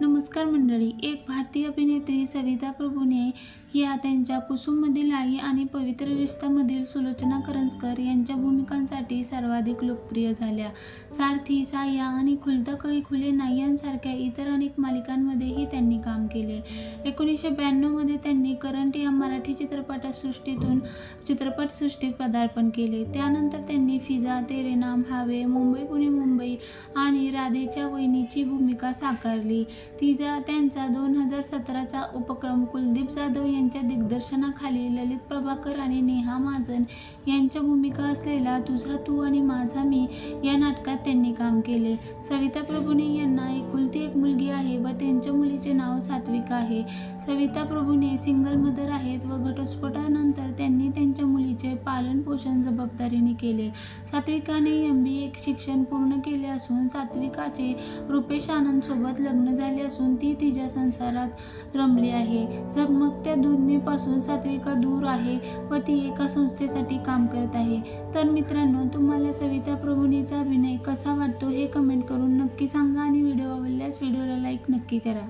नमस्कार मंडळी एक भारतीय अभिनेत्री सविता प्रभूने या त्यांच्या कुसुममधील आई आणि पवित्र रिश्तामधील सुलोचना करंजकर यांच्या भूमिकांसाठी सर्वाधिक लोकप्रिय झाल्या. सारथी साया आणि खुलता कळी खुले नाही यांसारख्या इतर अनेक मालिकांमध्येही त्यांनी काम केले. एकोणीसशे ब्याण्णवमध्ये त्यांनी करंट या मराठी चित्रपटसृष्टीतून चित्रपटसृष्टीत पदार्पण केले. त्यानंतर त्यांनी फिजा तेरे नाम हावे मुंबई पुणे मुंबई आणि राधेच्या वहिनीची भूमिका साकारली. तिचा त्यांचा दोन हजार सतराचा उपक्रम कुलदीप जाधव यांच्या दिग्दर्शनाखाली ललित प्रभाकर आणि नेहा महाजन यांच्या भूमिका असलेला तुझा तू आणि माझा मी या नाटकात त्यांनी काम केले. सविता प्रभूने यांना एकुलती एक मुलगी आहे व त्यांच्या मुलीचे नाव सात्विका आहे. सविता प्रभूने सिंगल मदर आहेत व घटस्फोटानंतर त्यांनी पालनपोषण पोषण जबाबदारीने केले. सात्विकाने एम बी ए शिक्षण पूर्ण केले असून सात्विकाचे रुपेश आनंदसोबत लग्न झाले असून ती तिच्या संसारात रमली आहे. जगमगत्या दुनियेपासून सात्विका दूर आहे व ती एका संस्थेसाठी काम करत आहे. तर मित्रांनो तुम्हाला सविता प्रभुनीचा अभिनय कसा वाटतो हे कमेंट करून नक्की सांगा आणि व्हिडिओ आवडल्यास व्हिडिओला लाईक नक्की करा.